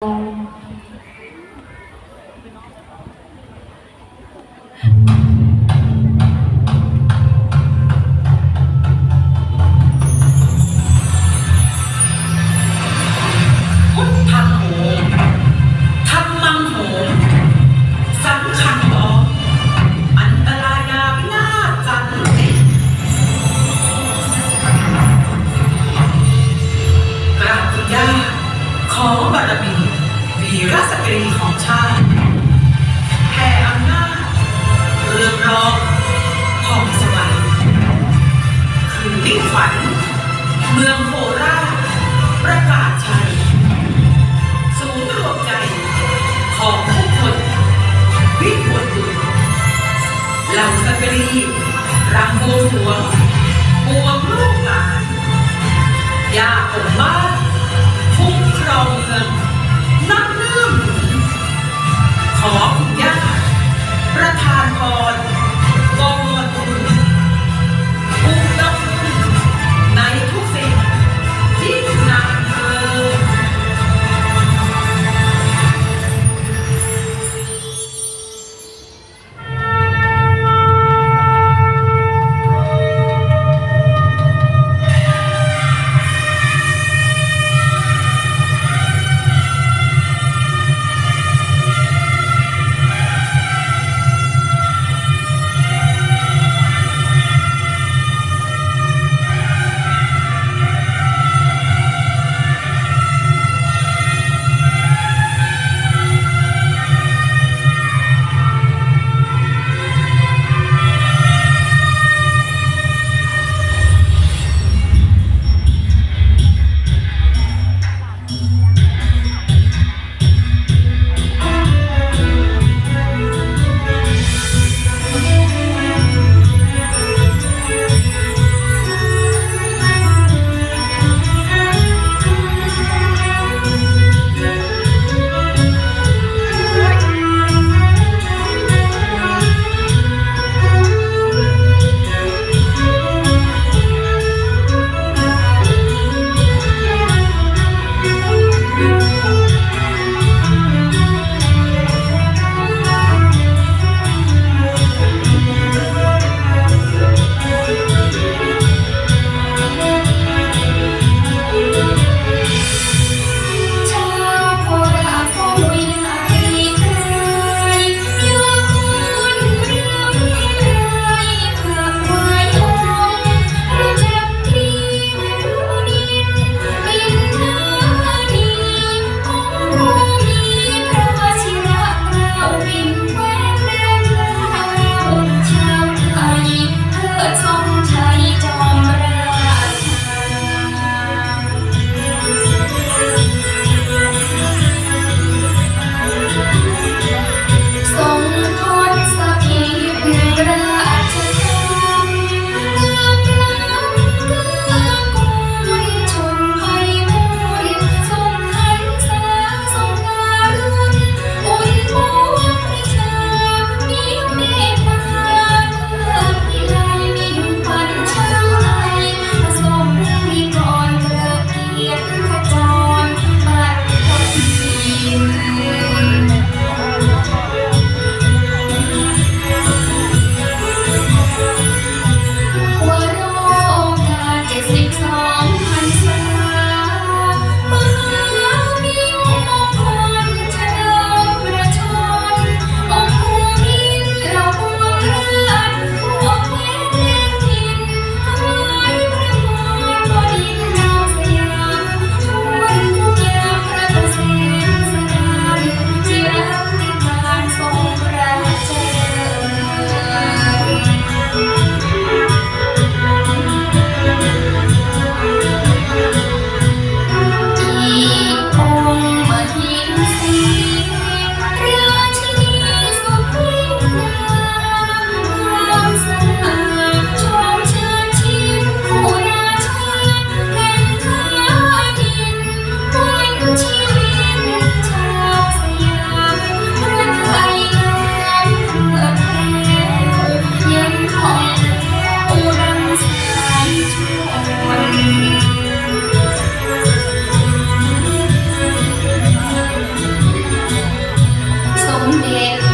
พุ song. Yeah.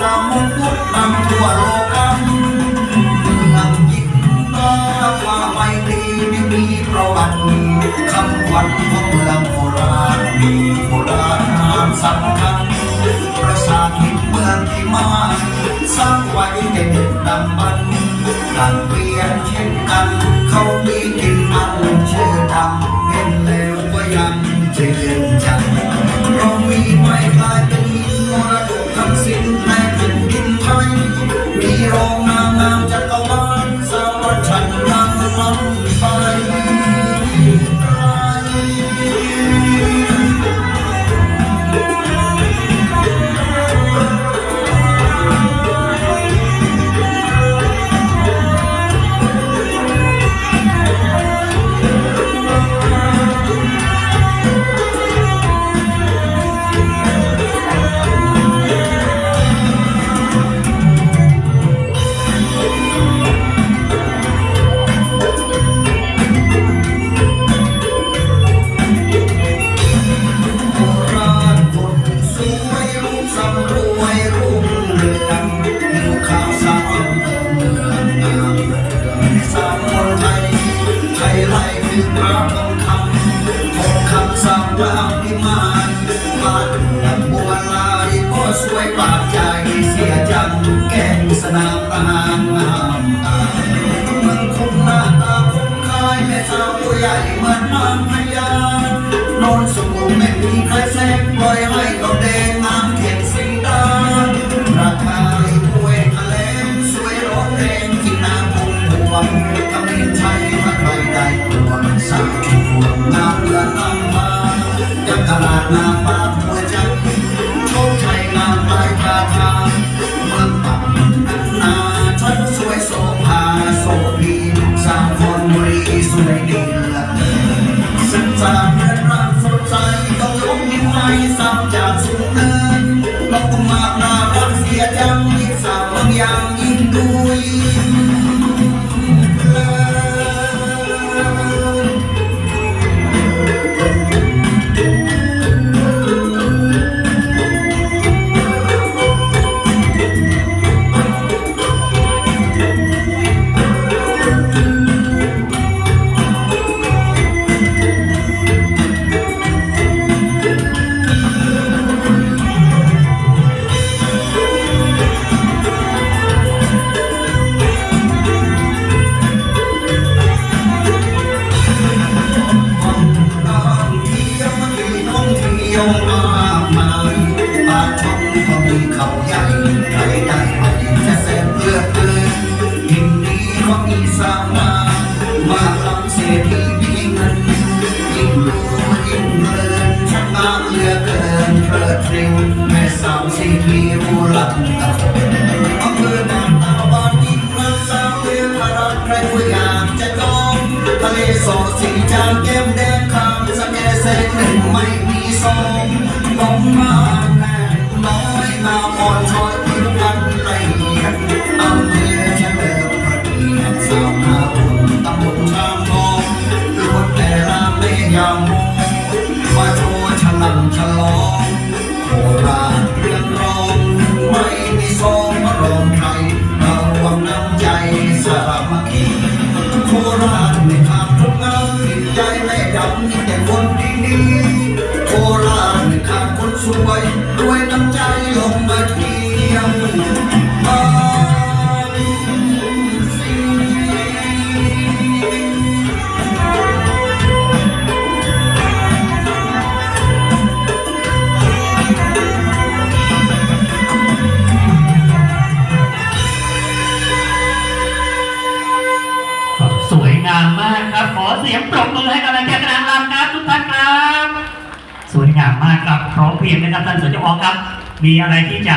นำมงกุฎนำทั่วโลกันนำยิ่งก็ความไม่ดีไม่มีประวัติคำวันของเมืองโคราชมีโคราชนามสำคัญประสาทเมืองที่มาสร้ไว้เด็กดำบันดังเพียนเช่นกันเขามีกินอันเชื่อทำเห็นแวก็ยังเชื่อใจเรามีไม่กลายเป็น ทำสิ่งแม่แผ่นดินไทยมีเอา same boy, I go. สีจางเก็บแดงคำสแกเส้นห์ไม่มีสองต้องมาแน่น้อยตาอ่อนช้อยพิกันไรเงียบตามเรียนเดิมประเดียนสาวนาคนตำบลชามองล้วนแต่รามไม่ยามมองมาโชว์ฉลังฉลองโบราณเรื่อง and มีอะไรที่จะ